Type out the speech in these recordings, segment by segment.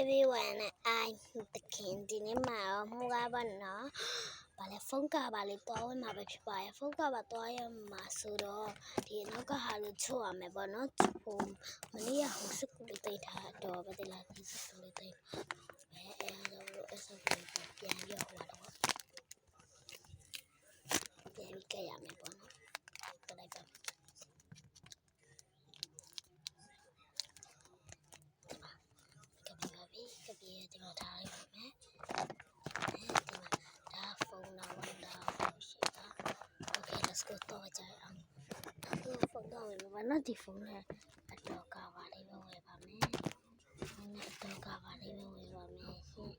everyone I တခင်ဒီနေ့မှာတော့မှုကားပါနော်ဘာလဲဖုန်းကပါလေးတွားဝင်မှာပဲဖြစ်ပါရဲ့ဖုန်းကပါတွားရမှာဆိုတော့ဒီနောက်ကဟာလို့ချို့ရမယ်ပေါ့နော်ဟိုမနေ့ကဟိုစကူလေးတိတ်ထားတော့ဗဒလာဒီစကူလေးတိတ်အဲအဲတော့အစကူလေးပြန်ရဟိုတော့ပြန်ကြရမယ်ပေါ့နော်တလိုက်ပါကပ်ပါပြီကပ် ပြီးဒီမှာထားလိုက်ပါမယ်အဲဒီမှာဒါဖုန်းတော့ဝင်တော့ရှိတာ Okay let's go တော့ကြအောင်ဒီဖုန်းတော့ဝင်မှာနော်ဒီဖုန်းနဲ့အတော့ကပါလေးပဲဝယ်ပါမယ်ဖုန်းနဲ့အတော့ကပါလေးပဲဝယ်ပါမယ်ရှင်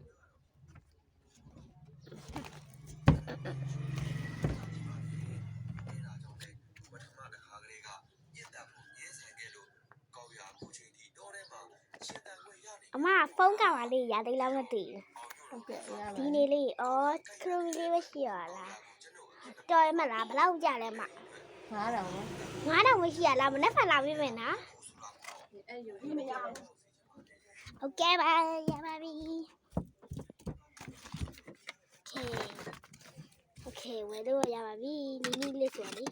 ဒါကြောင့်လေပထမတစ်ခါကလေးကညစ်တက်ဖို့ညင်းဆန်ခဲ့လို့ကောက်ရအခုချိန်ထိတော့ထဲမှာရှင်းတန်ခွင့်ရနေ အမဖုန်းကပါလေးရသေးလားမသိဘူးဟုတ်ကဲ့ရလားဒီနေ့လေးဩခရုလေးပဲရှိရလားတော်ရမလားဘလောက်ကြလဲမ9000ပဲ9000မရှိရလားမနေ့ကလာပြီမယ်နော်အဲ့ယူမရဘူးဟုတ်ကဲ့ပါရပါပြီ Okay Okay ဝယ်လို့ရပါပြီနီနီလေးဆိုရလေ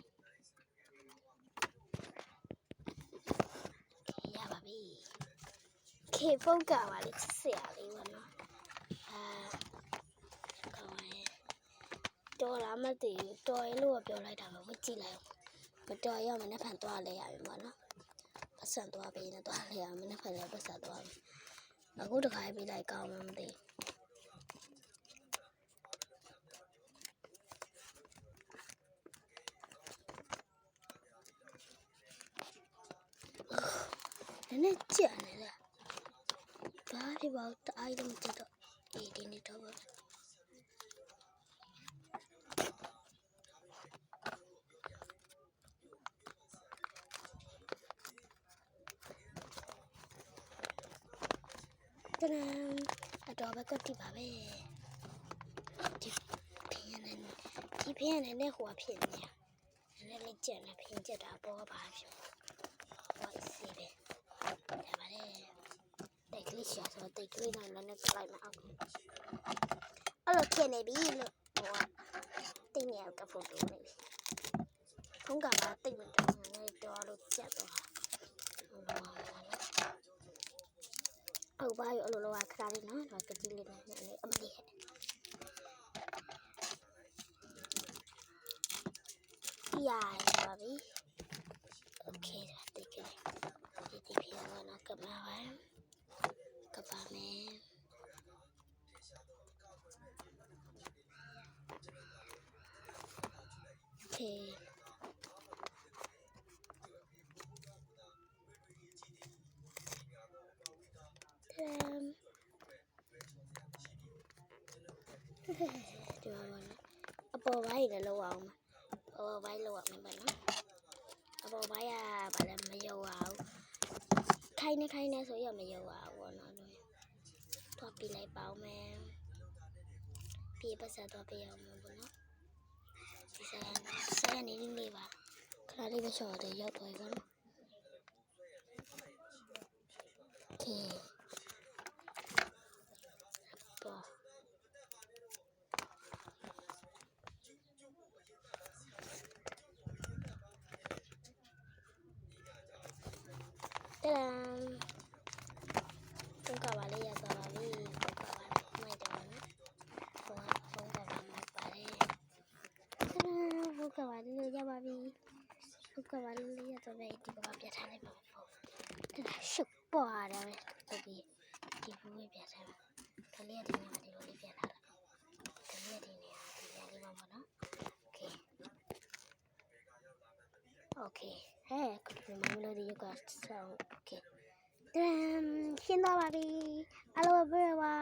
ခေဖုန်းကပါလေဆရာလေးပါနော်အာကောင်းရဲ့တော်လာမသိဘူးတော်ရင်လို့ပြောလိုက်တာမဟုတ်ကြည့်လိုက်မတော်ရမနဲ့ဖန်သွားလဲရပြီပေါ့နော်ပတ်စံသွားပြီနဲ့သွားလဲရမနဲ့ဖန်လဲပတ်စံသွားပြီအခုတခါပြေးလိုက်ကောင်းမှမသိဘူးနည်းနည်းကြံ့နေ လားဘာဒီဘောတအိုင်တော့မသိတော့အေးဒီနေ့တော့ပါတရန်အတော်ဘက်ကတိပါပဲဒီဖင်းနေဒီဖင်းနေနဲ့ဟိုဖြစ်နေနည်းနည်းလေးကြက်နေဖင်းကြက်တာပေါ်ပါဖြစ်ဟိုစီပဲဒါပါလေ တိတ်ကလေးရှာဆိုတိတ်ကလေးနဲ့လည်းနဲ့လိုက်မအောင်အဲ့လိုဖြစ်နေပြီလို့ဟိုတိတ်နေကဖို့တူနေပြီဖုန်းကပါတိတ်မတော်နေတော့လို့ကြက်တော့ဟုတ်ပါရဲ့အလိုလိုကခါလေးနော်ဒါကတိလေးနဲ့နဲ့အမလေးဟဲ့ရပါပြီ แล้วโอเคเดิมดูวันเอาปอไว้เดี๋ยวเราเอามาเอาไว้เราเอาไม่บ้านนะเอาปอไว้อะบ้านไม่ยาใครในใครในสวยยาไม่ยาวอะวันนั้น ตัวปีไรเปล่าแม่ปีภาษาตัวเปียวมาบุญเนาะปีแซนแซนนี่นี่นี่วะคราดีไปชอเดี๋ยวยอดถอยก่อนโอเคปอตะลา ဟုတ်ကဲ့ပါလေးရပါပြီဟုတ်ကဲ့ပါလေးရတော့ပဲဒီကောင်ပြထားလိုက်ပါဖို့ဒါရှုပ်ပေါ်ရတယ်ကိုကြီးဒီဘူးပဲပြထားပါကလေးကဒီနေရာဒီလိုလေးပြန်လာတာကလေးကဒီနေရာဒီနေရာလေးမှာပေါ့နော် okay okay ဟဲ့ဒီမမလို့ဒီကတ်ဆောင်း okay တမ်ရှင်းတော့ပါပြီအလိုဘရဝါ